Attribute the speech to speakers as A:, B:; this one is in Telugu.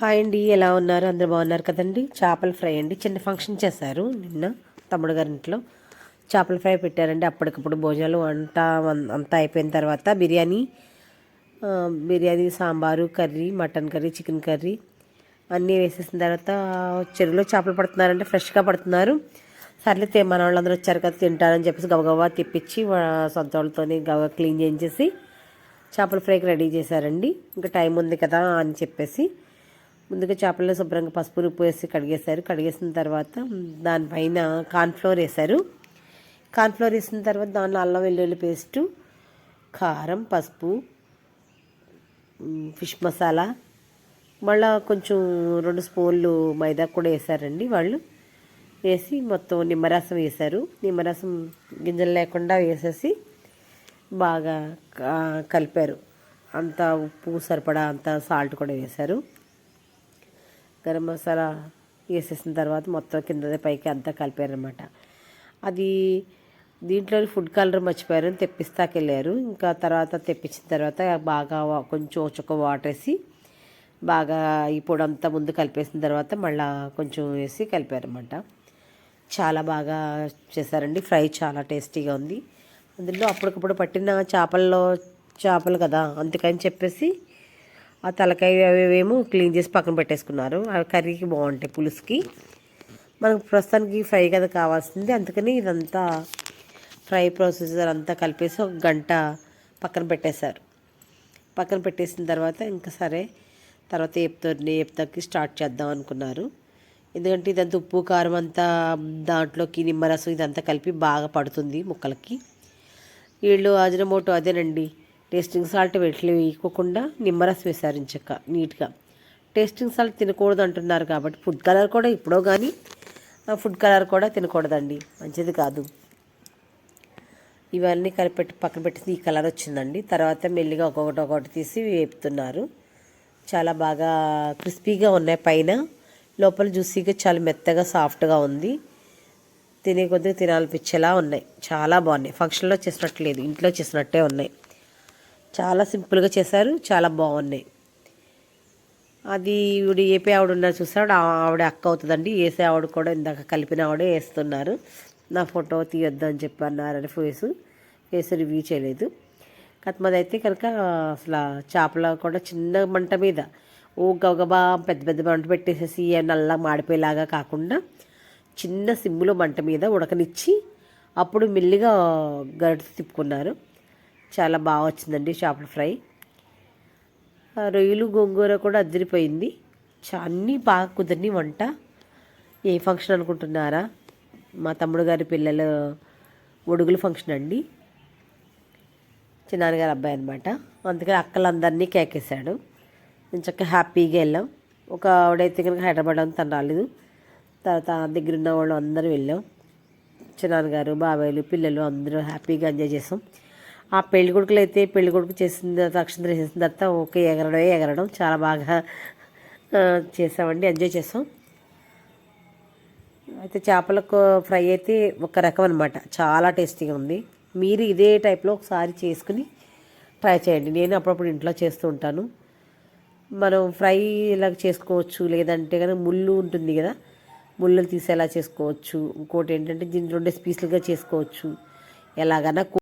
A: హాయ్ అండి ఎలా ఉన్నారు? అందరు బాగున్నారు కదండి? చేపల ఫ్రై అండి. చిన్న ఫంక్షన్ చేశారు నిన్న తమ్ముడు గారి ఇంట్లో. చేపల ఫ్రై పెట్టారండి. అప్పటికప్పుడు భోజనాలు వంట అంతా అయిపోయిన తర్వాత biryani biryani sambar curry mutton curry chicken curry అన్నీ వేసేసిన తర్వాత చెరువులో చేపలు పడుతున్నారంటే ఫ్రెష్గా పడుతున్నారు. సర్లే మన వాళ్ళందరూ వచ్చారు కదా తింటారని చెప్పేసి గబగబా తెప్పించి సొంత వాళ్ళతోనే గబ క్లీన్ చేయించేసి చేపల ఫ్రైకి రెడీ చేశారండి. ఇంకా టైం ఉంది కదా అని చెప్పేసి ముందుగా చేపల్లో శుభ్రంగా పసుపు ఉప్పు వేసి కడిగేశారు. కడిగేసిన తర్వాత దానిపైన కార్న్ఫ్లోర్ వేశారు. కార్న్ఫ్లోర్ వేసిన తర్వాత దానిలో అల్లం వెల్లుల్లి పేస్టు కారం పసుపు ఫిష్ మసాలా మళ్ళా కొంచెం రెండు స్పూన్లు మైదా కూడా వేసారండి వాళ్ళు. వేసి మొత్తం నిమ్మరసం వేశారు. నిమ్మరసం గింజలు లేకుండా వేసేసి బాగా కలిపారు. అంత ఉప్పు సరిపడా అంత సాల్ట్ కూడా వేశారు. గరం మసాలా వేసేసిన తర్వాత మొత్తం కింద పైకి అంతా కలిపారనమాట అది దీంట్లో ఫుడ్ కలర్ మర్చిపోయారని తెప్పిస్తాకెళ్ళారు. ఇంకా తర్వాత తెప్పించిన తర్వాత బాగా కొంచెం చుక్క వాటర్ వేసి బాగా ఈ పొడి అంతా ముందు కలిపేసిన తర్వాత మళ్ళీ కొంచెం వేసి కలిపారనమాట చాలా బాగా చేశారండి. ఫ్రై చాలా టేస్టీగా ఉంది. అందులో అప్పటికప్పుడు పట్టిన చేపల్లో చేపలు కదా అందుకని చెప్పేసి ఆ తలకాయ అవేమో క్లీన్ చేసి పక్కన పెట్టేసుకున్నారు. అవి కర్రీకి బాగుంటాయి పులుసుకి. మనకు ప్రస్తుతానికి ఫ్రై కదా కావాల్సింది. అందుకని ఇదంతా ఫ్రై ప్రొసీజర్ అంతా కలిపేసి ఒక గంట పక్కన పెట్టేశారు. పక్కన పెట్టేసిన తర్వాత ఇంకా సరే తర్వాత ఏపుతోని ఏపుతోకి స్టార్ట్ చేద్దాం అనుకున్నారు. ఎందుకంటే ఇదంతా ఉప్పు కారం అంతా దాంట్లోకి నిమ్మరసం ఇదంతా కలిపి బాగా పడుతుంది ముక్కలకి. వీళ్ళు అజినమోటో అదేనండి. టేస్టింగ్ సాల్ట్ వెట్లు వేయకోకుండా నిమ్మరసం వేశారు ఇంచక్క నీట్గా. టేస్టింగ్ సాల్ట్ తినకూడదు అంటున్నారు కాబట్టి ఫుడ్ కలర్ కూడా ఇప్పుడో కానీ ఫుడ్ కలర్ కూడా తినకూడదండి. మంచిది కాదు. ఇవన్నీ కలిపెట్టి పక్కన పెట్టేసి ఈ కలర్ వచ్చిందండి. తర్వాత మెల్లిగా ఒక్కొక్కటి ఒక్కొక్కటి తీసి వేపుతున్నారు. చాలా బాగా క్రిస్పీగా ఉన్నాయి పైన. లోపల జ్యూసీగా చాలా మెత్తగా సాఫ్ట్గా ఉంది. తినే కొద్దిగా తినాలనిపించేలా ఉన్నాయి. చాలా బాగున్నాయి. ఫంక్షన్లో చేసినట్లేదు ఇంట్లో చేసినట్టే ఉన్నాయి. చాలా సింపుల్గా చేశారు. చాలా బాగున్నాయి అది ఈవిడ ఏపీ ఆవిడ ఉన్నారు చూసాడు ఆవిడ అక్క అవుతుందండి. వేసే ఆవిడ కూడా ఇందాక కలిపిన ఆవిడే వేస్తున్నారు. నా ఫోటో తీయొద్దు అని చెప్పి అన్నారని ఫేస్. ఫేస్ రివ్యూ చేయలేదు. కత్మది కనుక అసలు చేపల కూడా చిన్న మంట మీద ఓ గబగబా పెద్ద పెద్ద మంట పెట్టేసేసి నల్ల మాడిపోయేలాగా కాకుండా చిన్న సిమ్ములో మంట మీద ఉడకనిచ్చి అప్పుడు మెల్లిగా గరిట తిప్పుకున్నారు. చాలా బాగా వచ్చిందండి చేపల ఫ్రై. రొయ్యలు గోంగూర కూడా అదిరిపోయింది అన్నీ బాగా కుదిరిని వంట. ఏ ఫంక్షన్ అనుకుంటున్నారా? మా తమ్ముడు గారి పిల్లల ఒడుగుల ఫంక్షన్ అండి. చిన్నాన్నగారి అబ్బాయి అనమాట అందుకని అక్కలందరినీ కేకేశాడు. నేను చక్కగా హ్యాపీగా వెళ్ళాం. ఒక ఆవిడైతే కనుక హైదరాబాద్ అంతా తను రాలేదు. తర్వాత దగ్గర ఉన్న వాళ్ళు. అందరూ వెళ్ళాం చిన్నాన్నగారు బాబాయ్లు పిల్లలు అందరూ హ్యాపీగా ఎంజాయ్ చేసాం. ఆ పెళ్ళి కొడుకులు అయితే పెళ్ళి కొడుకు చేసిన తర్వాత అక్షంతలు చేసిన తర్వాత ఓకే ఎగరడమే ఎగరడం. చాలా బాగా చేసామండి ఎంజాయ్ చేసాం అయితే చేపలకు ఫ్రై అయితే ఒక రకం అనమాట చాలా టేస్టీగా ఉంది. మీరు ఇదే టైప్లో ఒకసారి చేసుకుని ట్రై చేయండి. నేను అప్పుడప్పుడు ఇంట్లో చేస్తూ ఉంటాను. మనం ఫ్రై ఇలా చేసుకోవచ్చు. లేదంటే కానీ ముళ్ళు ఉంటుంది కదా ముళ్ళు తీసేలా చేసుకోవచ్చు. ఇంకోటి ఏంటంటే దీన్ని రెండు పీసులుగా చేసుకోవచ్చు. ఎలాగైనా